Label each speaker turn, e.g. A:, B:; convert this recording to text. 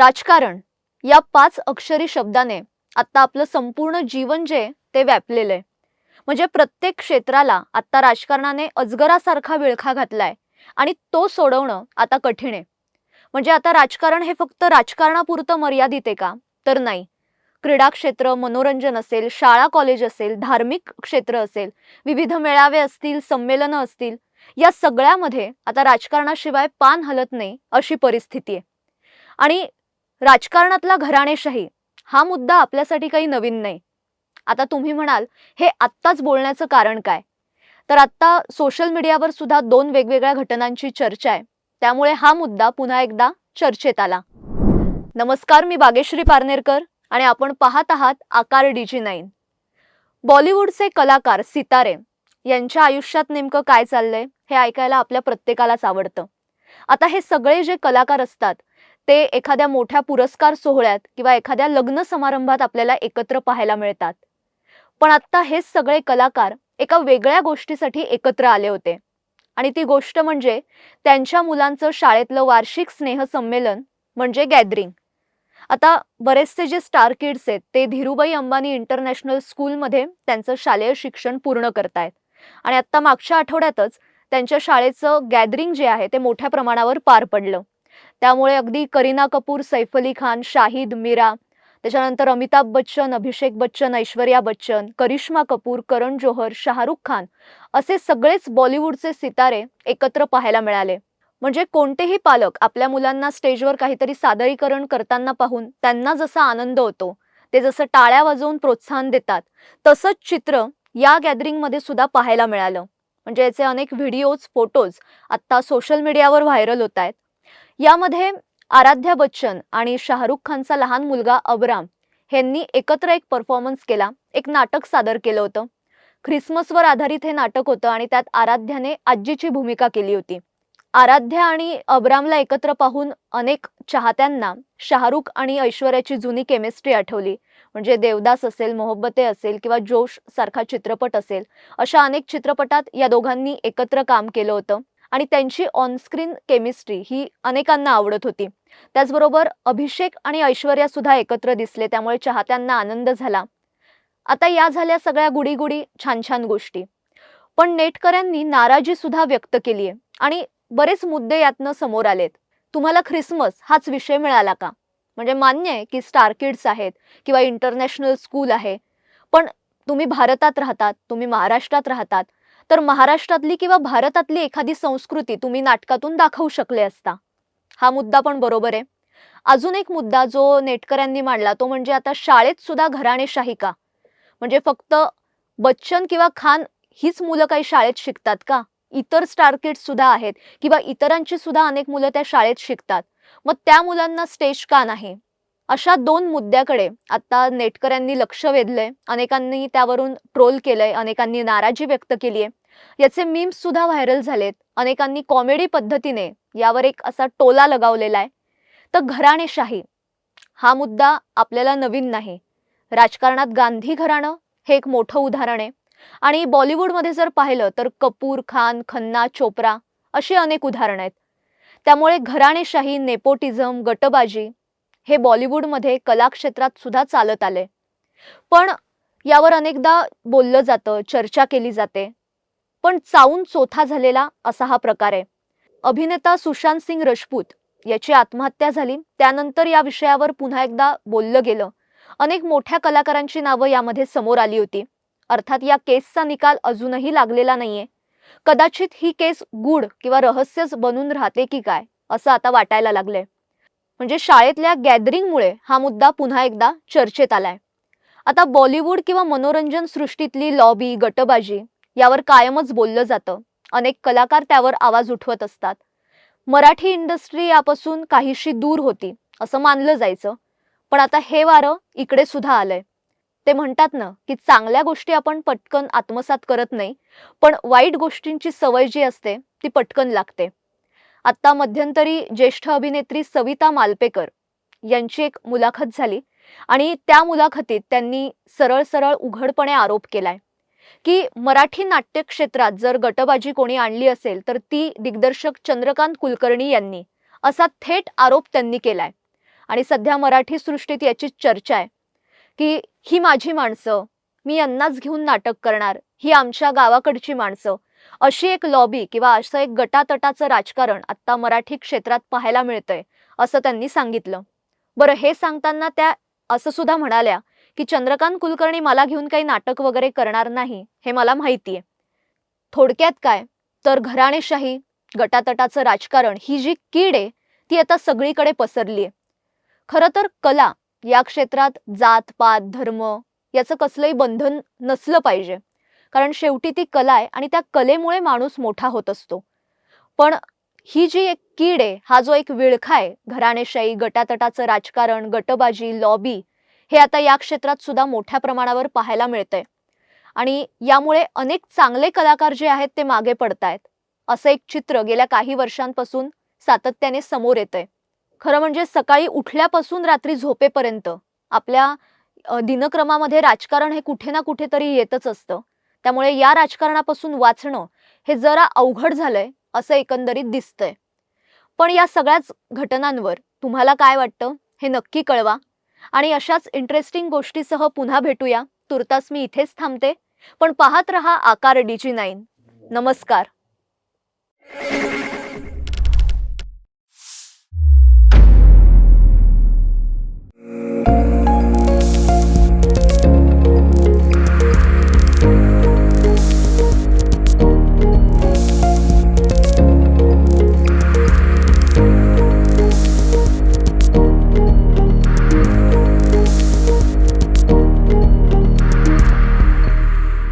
A: राजकारण या पाच अक्षरी शब्दाने आत्ता आपलं संपूर्ण जीवन जे ते व्यापलेलं आहे. म्हणजे प्रत्येक क्षेत्राला आत्ता राजकारणाने अजगरासारखा विळखा घातलाय आणि तो सोडवणं आता कठीण आहे. म्हणजे आता राजकारण हे फक्त राजकारणापुरतं मर्यादित आहे का? तर नाही. क्रीडा क्षेत्र मनोरंजन असेल शाळा कॉलेज असेल धार्मिक क्षेत्र असेल विविध मेळावे असतील संमेलनं असतील या सगळ्यामध्ये आता राजकारणाशिवाय पान हलत नाही अशी परिस्थिती आहे. आणि राजकारणातला घराणेशाही हा मुद्दा आपल्यासाठी काही नवीन नाही. आता तुम्ही म्हणाल हे आत्ताच बोलण्याचं कारण काय? तर आत्ता सोशल मीडियावर सुद्धा दोन वेगवेगळ्या घटनांची चर्चा आहे. त्यामुळे हा मुद्दा पुन्हा एकदा चर्चेत आला. नमस्कार मी बागेश्री पारनेरकर आणि आपण पाहत आहात आकार डीजी नाईन बॉलिवूडचे कलाकार सितारे यांच्या आयुष्यात नेमकं काय चाललंय हे ऐकायला आपल्या प्रत्येकालाच आवडतं. आता हे सगळे जे कलाकार असतात ते एखाद्या मोठ्या पुरस्कार सोहळ्यात किंवा एखाद्या लग्न समारंभात आपल्याला एकत्र पाहायला मिळतात. पण आता हेच सगळे कलाकार एका वेगळ्या गोष्टीसाठी एकत्र आले होते. आणि ती गोष्ट म्हणजे त्यांच्या मुलांचं शाळेतलं वार्षिक स्नेहसंमेलन म्हणजे गॅदरिंग. आता बरेचसे जे स्टार किड्स आहेत ते धीरूबाई अंबानी इंटरनॅशनल स्कूलमध्ये त्यांचं शालेय शिक्षण पूर्ण करतायत. आणि आता मागच्या आठवड्यातच त्यांच्या शाळेचं गॅदरिंग जे आहे ते मोठ्या प्रमाणावर पार पडलं. त्यामुळे अगदी करीना कपूर सैफ अली खान शाहिद मीरा त्याच्यानंतर अमिताभ बच्चन अभिषेक बच्चन ऐश्वर्या बच्चन करिश्मा कपूर करण जोहर शाहरुख खान असे सगळेच बॉलिवूडचे सितारे एकत्र पाहायला मिळाले. म्हणजे कोणतेही पालक आपल्या मुलांना स्टेजवर काहीतरी सादरीकरण करताना पाहून त्यांना जसा आनंद होतो ते जसं टाळ्या वाजवून प्रोत्साहन देतात तसंच चित्र या गॅदरिंगमध्ये सुद्धा पाहायला मिळालं. म्हणजे याचे अनेक व्हिडिओज फोटोज आत्ता सोशल मीडियावर व्हायरल होत आहेत. यामध्ये आराध्या बच्चन आणि शाहरुख खानचा लहान मुलगा अबराम ह्यांनी एकत्र एक परफॉर्मन्स केला एक नाटक सादर केलं होतं. ख्रिसमसवर आधारित हे नाटक होतं आणि त्यात आराध्याने आजीची भूमिका केली होती. आराध्या आणि अबरामला एकत्र पाहून अनेक चाहत्यांना शाहरुख आणि ऐश्वर्याची जुनी केमिस्ट्री आठवली. म्हणजे देवदास असेल मोहब्बते असेल किंवा जोश सारखा चित्रपट असेल अशा अनेक चित्रपटात या दोघांनी एकत्र काम केलं होतं. आणि त्यांची ऑनस्क्रीन केमिस्ट्री ही अनेकांना आवडत होती. त्याचबरोबर अभिषेक आणि ऐश्वर्या सुद्धा एकत्र दिसले त्यामुळे चाहत्यांना आनंद झाला. आता या झाल्या सगळ्या गुडीगुडी छान छान गोष्टी. पण नेटकऱ्यांनी नाराजी सुद्धा व्यक्त केली आहे आणि बरेच मुद्दे यातनं समोर आलेत. तुम्हाला ख्रिसमस हाच विषय मिळाला का? म्हणजे मान्य आहे की स्टार किड्स आहेत किंवा इंटरनॅशनल स्कूल आहे पण तुम्ही भारतात राहतात तुम्ही महाराष्ट्रात राहतात तर महाराष्ट्रातली किंवा भारतातली एखादी संस्कृती तुम्ही नाटकातून दाखवू शकले असता? हा मुद्दा पण बरोबर आहे. अजून एक मुद्दा जो नेटकऱ्यांनी मांडला तो म्हणजे आता शाळेत सुद्धा घराणेशाही का? म्हणजे फक्त बच्चन किंवा खान हीच मुलं काही शाळेत शिकतात का? इतर स्टार किड्स सुद्धा आहेत किंवा इतरांची सुद्धा अनेक मुलं त्या शाळेत शिकतात. मग त्या मुलांना स्टेज का नाही? अशा दोन मुद्द्याकडे आता नेटकऱ्यांनी लक्ष वेधलंय. अनेकांनी त्यावरून ट्रोल केलंय अनेकांनी नाराजी व्यक्त केली आहे याचे मीम्स सुद्धा व्हायरल झालेत. अनेकांनी कॉमेडी पद्धतीने यावर एक असा टोला लगावलेला आहे. तर घराणेशाही हा मुद्दा आपल्याला नवीन नाही. राजकारणात गांधी घराणं हे एक मोठं उदाहरण आहे. आणि बॉलिवूडमध्ये जर पाहिलं तर कपूर खान खन्ना चोप्रा अशी अनेक उदाहरणं आहेत. त्यामुळे घराणेशाही नेपोटिझम गटबाजी हे बॉलिवूडमध्ये कलाक्षेत्रात सुद्धा चालत आले. पण यावर अनेकदा बोललं जातं चर्चा केली जाते. पण चावून चोथा झालेला असा हा प्रकार आहे. अभिनेता सुशांत सिंग राजपूत याची आत्महत्या झाली. त्यानंतर या विषयावर पुन्हा एकदा बोललं गेलं. अनेक मोठ्या कलाकारांची नावं यामध्ये समोर आली होती. अर्थात या केसचा निकाल अजूनही लागलेला नाहीये. कदाचित ही केस गूढ किंवा रहस्यच बनून राहते की काय असं आता वाटायला लागलंय. म्हणजे शाळेतल्या गॅदरिंगमुळे हा मुद्दा पुन्हा एकदा चर्चेत आलाय. आता बॉलिवूड किंवा मनोरंजन सृष्टीतली लॉबी गटबाजी यावर कायमच बोललं जातं. अनेक कलाकार त्यावर आवाज उठवत असतात. मराठी इंडस्ट्री यापासून काहीशी दूर होती असं मानलं जायचं. पण आता हे वारं इकडे सुद्धा आलंय. ते म्हणतात ना की चांगल्या गोष्टी आपण पटकन आत्मसात करत नाही पण वाईट गोष्टींची सवय जी असते ती पटकन लागते. आत्ता मध्यंतरी ज्येष्ठ अभिनेत्री सविता मालपेकर यांची एक मुलाखत झाली आणि त्या मुलाखतीत त्यांनी सरळ सरळ उघडपणे आरोप केलाय की मराठी नाट्य क्षेत्रात जर गटबाजी कोणी आणली असेल तर ती दिग्दर्शक चंद्रकांत कुलकर्णी यांनी असा थेट आरोप त्यांनी केलाय. आणि सध्या मराठी सृष्टीत याची चर्चा आहे की ही माझी माणसं मी यांनाच घेऊन नाटक करणार ही आमच्या गावाकडची माणसं अशी एक लॉबी किंवा असं एक गटातटाचं राजकारण आत्ता मराठी क्षेत्रात पाहायला मिळतंय असं त्यांनी सांगितलं. बरं हे सांगताना त्या असं सुद्धा म्हणाल्या की चंद्रकांत कुलकर्णी मला घेऊन काही नाटक वगैरे करणार नाही हे मला माहिती आहे थोडक्यात काय? तर घराणेशाही गटातटाचं राजकारण ही जी कीड आहे ती आता सगळीकडे पसरली आहे खरं तर कला या क्षेत्रात जात पात धर्म याचं कसलंही बंधन नसलं पाहिजे. कारण शेवटी ती कला आहे आणि त्या कलेमुळे माणूस मोठा होत असतो. पण ही जी एक कीड आहे हा जो एक विळखा आहे घराणेशाही गटातटाचं राजकारण गटबाजी लॉबी हे आता या क्षेत्रात सुद्धा मोठ्या प्रमाणावर पाहायला मिळतंय. आणि यामुळे अनेक चांगले कलाकार जे आहेत ते मागे पडतायत. असं एक चित्र गेल्या काही वर्षांपासून सातत्याने समोर येतंय. खरं म्हणजे सकाळी उठल्यापासून रात्री झोपेपर्यंत आपल्या दिनक्रमामध्ये राजकारण हे कुठे ना कुठेतरी येतच असतं. त्यामुळे या राजकारणापासून वाचणं हे जरा अवघड झालंय असं एकंदरीत दिसतंय. पण या सगळ्याच घटनांवर तुम्हाला काय वाटतं हे नक्की कळवा. आणि अशाच इंटरेस्टिंग गोष्टीसह पुन्हा भेटूया. तुर्तास मी इथेच थांबते. पण पाहत रहा आकार डीजी नाईन. नमस्कार.